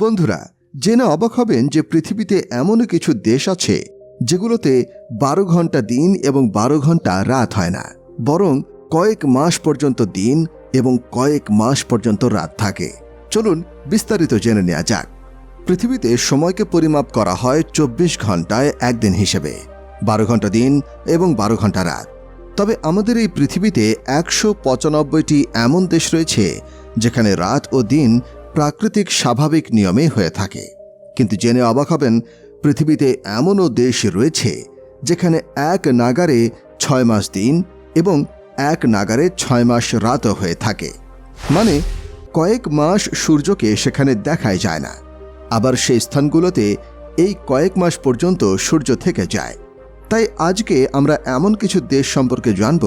বন্ধুরা, জেনে অবাক হবেন যে পৃথিবীতে এমনও কিছু দেশ আছে যেগুলোতে বারো ঘণ্টা দিন এবং বারো ঘণ্টা রাত হয় না, বরং কয়েক মাস পর্যন্ত দিন এবং কয়েক মাস পর্যন্ত রাত থাকে। চলুন বিস্তারিত জেনে নেওয়া যাক। পৃথিবীতে সময়কে পরিমাপ করা হয় চব্বিশ ঘন্টায় একদিন হিসেবে, বারো ঘণ্টা দিন এবং বারো ঘণ্টা রাত। তবে আমাদের এই পৃথিবীতে একশো পঁচানব্বইটি এমন দেশ রয়েছে যেখানে রাত ও দিন প্রাকৃতিক স্বাভাবিক নিয়মে হয়ে থাকে। কিন্তু জেনে অবাক হবেন, পৃথিবীতে এমনও দেশ রয়েছে, যেখানে এক নাগারে ছয় মাস দিন এবং এক নাগারে ছয় মাস রাতও হয়ে থাকে। মানে কয়েক মাস সূর্যকে সেখানে দেখাই যায় না। আবার সেই স্থানগুলোতে এই কয়েক মাস পর্যন্ত সূর্য থেকে যায়। তাই আজকে আমরা এমন কিছু দেশ সম্পর্কে জানব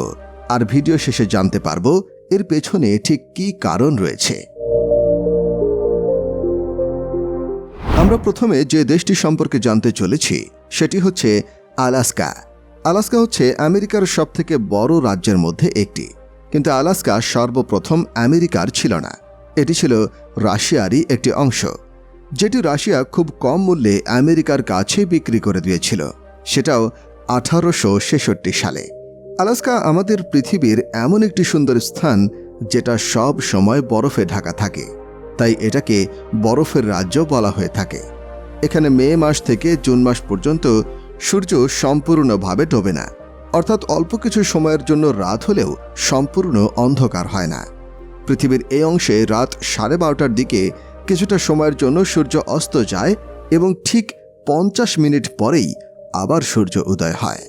আর ভিডিও শেষে জানতে পারব এর পেছনে ঠিক কী কারণ রয়েছে। আমরা প্রথমে যে দেশটি সম্পর্কে জানতে চলেছি, সেটি হচ্ছে আলাস্কা। আলাস্কা হচ্ছে আমেরিকার সবথেকে বড় রাজ্যের মধ্যে একটি। কিন্তু আলাস্কা সর্বপ্রথম আমেরিকার ছিল না। এটি ছিল রাশিয়ারই একটি অংশ, যেটি রাশিয়া খুব কম মূল্যে আমেরিকার কাছে বিক্রি করে দিয়েছিল। সেটাও আঠারোশো ছেষট্টি সালে। আলাস্কা আমাদের পৃথিবীর এমন একটি সুন্দর স্থান, যেটা সব সময় বরফে ঢাকা থাকে। তাই এটাকে বরফের রাজ্য বলা হয়ে থাকে। এখানে মে মাস থেকে জুন মাস পর্যন্ত সূর্য সম্পূর্ণভাবে ডোবে না। অর্থাৎ অল্প কিছু সময়ের জন্য রাত হলেও সম্পূর্ণ অন্ধকার হয় না। পৃথিবীর এই অংশে রাত সাড়ে বারোটার দিকে কিছুটা সময়ের জন্য সূর্য অস্ত যায় এবং ঠিক পঞ্চাশ মিনিট পরেই আবার সূর্য উদয় হয়।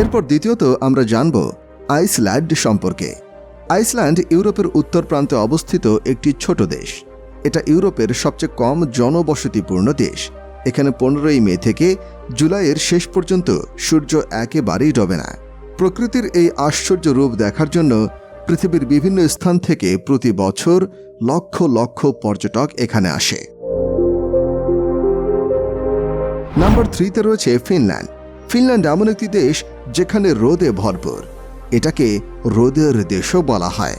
এরপর দ্বিতীয়ত আমরা জানব আইসল্যান্ড সম্পর্কে। আইসল্যান্ড ইউরোপের উত্তর প্রান্তে অবস্থিত একটি ছোট দেশ। এটা ইউরোপের সবচেয়ে কম জনবসতিপূর্ণ দেশ। এখানে পনেরোই মে থেকে জুলাইয়ের শেষ পর্যন্ত সূর্য একেবারেই ডবে না। প্রকৃতির এই আশ্চর্য রূপ দেখার জন্য পৃথিবীর বিভিন্ন স্থান থেকে প্রতি বছর লক্ষ লক্ষ পর্যটক এখানে আসে। নাম্বার থ্রিতে রয়েছে ফিনল্যান্ড। ফিনল্যান্ড এমন একটি দেশ যেখানে রোদে ভরপুর। এটাকে রোদের দেশও বলা হয়।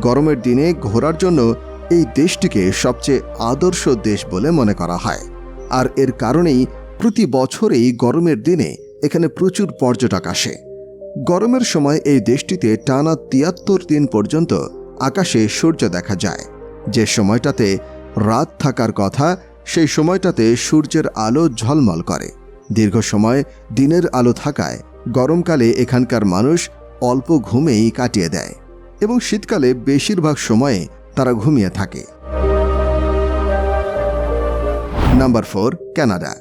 গরমের দিনে ঘোরার জন্য এই দেশটিকে সবচেয়ে আদর্শ দেশ বলে মনে করা হয়। আর এর কারণেই প্রতি বছরেই গরমের দিনে এখানে প্রচুর পর্যটক আসে। গরমের সময় এই দেশটিতে টানা তিয়াত্তর দিন পর্যন্ত আকাশে সূর্য দেখা যায়। যে সময়টাতে রাত থাকার কথা, সেই সময়টাতে সূর্যের আলো ঝলমল করে। দীর্ঘ সময় দিনের আলো থাকায় গরমকালে এখানকার মানুষ অল্প ঘুমেই কাটিয়ে দেয় এবং শীতকালে বেশিরভাগ সময়ে তারা ঘুমিয়ে থাকে। Number four, Canada.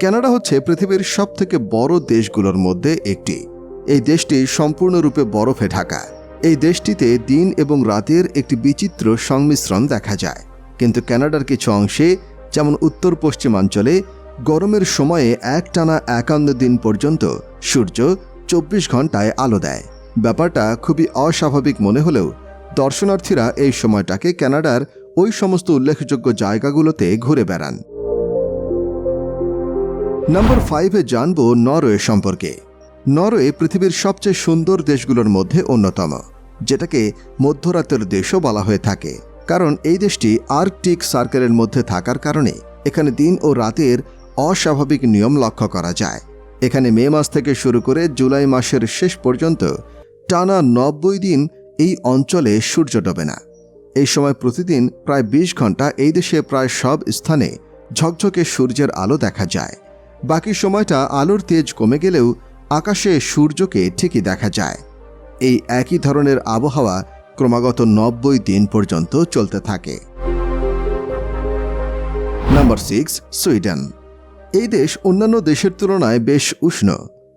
ক্যানাডা হচ্ছে পৃথিবীর সবথেকে বড় দেশগুলোর মধ্যে একটি। এই দেশটি সম্পূর্ণরূপে বরফে ঢাকা। এই দেশটিতে দিন এবং রাতের একটি বিচিত্র সংমিশ্রণ দেখা যায়। কিন্তু কানাডার কিছু অংশে, যেমন উত্তর পশ্চিমাঞ্চলে, গরমের সময়ে একটানা একান্ন দিন পর্যন্ত সূর্য চব্বিশ ঘন্টায় আলো দেয়। ব্যাপারটা খুবই অস্বাভাবিক মনে হলেও দর্শনার্থীরা এই সময়টাকে কানাডার ওই সমস্ত উল্লেখযোগ্য জায়গাগুলোতে ঘুরে বেড়ান। নম্বর ফাইভে জানব নরওয়ে সম্পর্কে। নরওয়ে পৃথিবীর সবচেয়ে সুন্দর দেশগুলোর মধ্যে অন্যতম, যেটাকে মধ্যরাতের দেশও বলা হয়ে থাকে। কারণ এই দেশটি আর্কটিক সার্কেলের মধ্যে থাকার কারণে এখানে দিন ও রাতের অস্বাভাবিক নিয়ম লক্ষ্য করা যায়। এখানে মে মাস থেকে শুরু করে জুলাই মাসের শেষ পর্যন্ত টানা নব্বই দিন এই অঞ্চলে সূর্য ডোবে না। এই সময় প্রতিদিন প্রায় ২০ ঘণ্টা এই দেশে প্রায় সব স্থানে ঝকঝকে সূর্যের আলো দেখা যায়। বাকি সময়টা আলোর তেজ কমে গেলেও আকাশে সূর্যকে ঠিকই দেখা যায়। এই একই ধরনের আবহাওয়া ক্রমাগত নব্বই দিন পর্যন্ত চলতে থাকে। Number six Sweden. এই দেশ অন্যান্য দেশের তুলনায় বেশ উষ্ণ।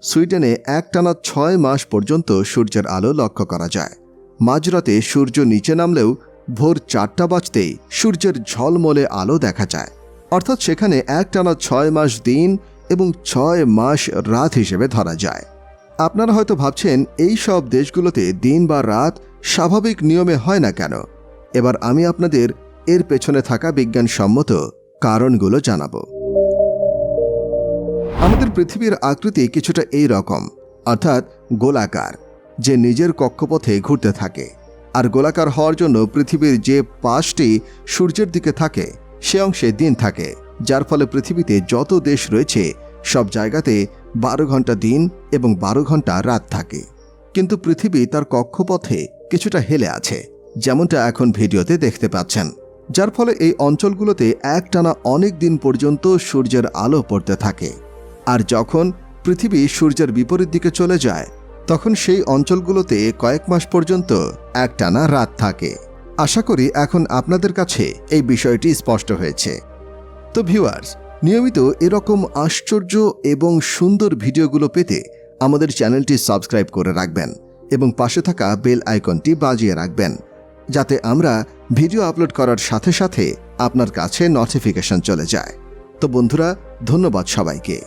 সুইডেনে একটানা ছয় মাস পর্যন্ত সূর্যের আলো লক্ষ্য করা যায়। মাঝরাতে সূর্য নিচে নামলেও ভোর চারটা বাজতেই সূর্যের ঝলমলে আলো দেখা যায়। অর্থাৎ সেখানে একটানা ছয় মাস দিন এবং ছয় মাস রাত হিসেবে ধরা যায়। আপনারা হয়তো ভাবছেন, এই সব দেশগুলোতে দিন বা রাত স্বাভাবিক নিয়মে হয় না কেন? এবার আমি আপনাদের এর পেছনে থাকা বিজ্ঞানসম্মত কারণগুলো জানাব। আমাদের পৃথিবীর আকৃতি কিছুটা এই রকম, অর্থাৎ গোলাকার, যে নিজের কক্ষপথে ঘুরতে থাকে। আর গোলাকার হওয়ার জন্য পৃথিবীর যে পাশটি সূর্যের দিকে থাকে, সে অংশে দিন থাকে, যার ফলে পৃথিবীতে যত দেশ রয়েছে, সব জায়গাতে বারো ঘণ্টা দিন এবং বারো ঘণ্টা রাত থাকে। কিন্তু পৃথিবী তার কক্ষপথে কিছুটা হেলে আছে, যেমনটা এখন ভিডিওতে দেখতে পাচ্ছেন, যার ফলে এই অঞ্চলগুলোতে একটানা অনেক দিন পর্যন্ত সূর্যের আলো পড়তে থাকে। আর যখন পৃথিবী সূর্যের বিপরীত দিকে চলে যায়, তখন সেই অঞ্চলগুলোতে কয়েক মাস পর্যন্ত একটানা রাত থাকে। আশা করি এখন আপনাদের কাছে এই বিষয়টি স্পষ্ট হয়েছে। তো ভিউয়ার্স, নিয়মিত এরকম আশ্চর্য এবং সুন্দর ভিডিওগুলো পেতে আমাদের চ্যানেলটি সাবস্ক্রাইব করে রাখবেন এবং পাশে থাকা বেল আইকনটি বাজিয়ে রাখবেন, যাতে আমরা ভিডিও আপলোড করার সাথে সাথে আপনার কাছে নোটিফিকেশন চলে যায়। তো বন্ধুরা, ধন্যবাদ সবাইকে।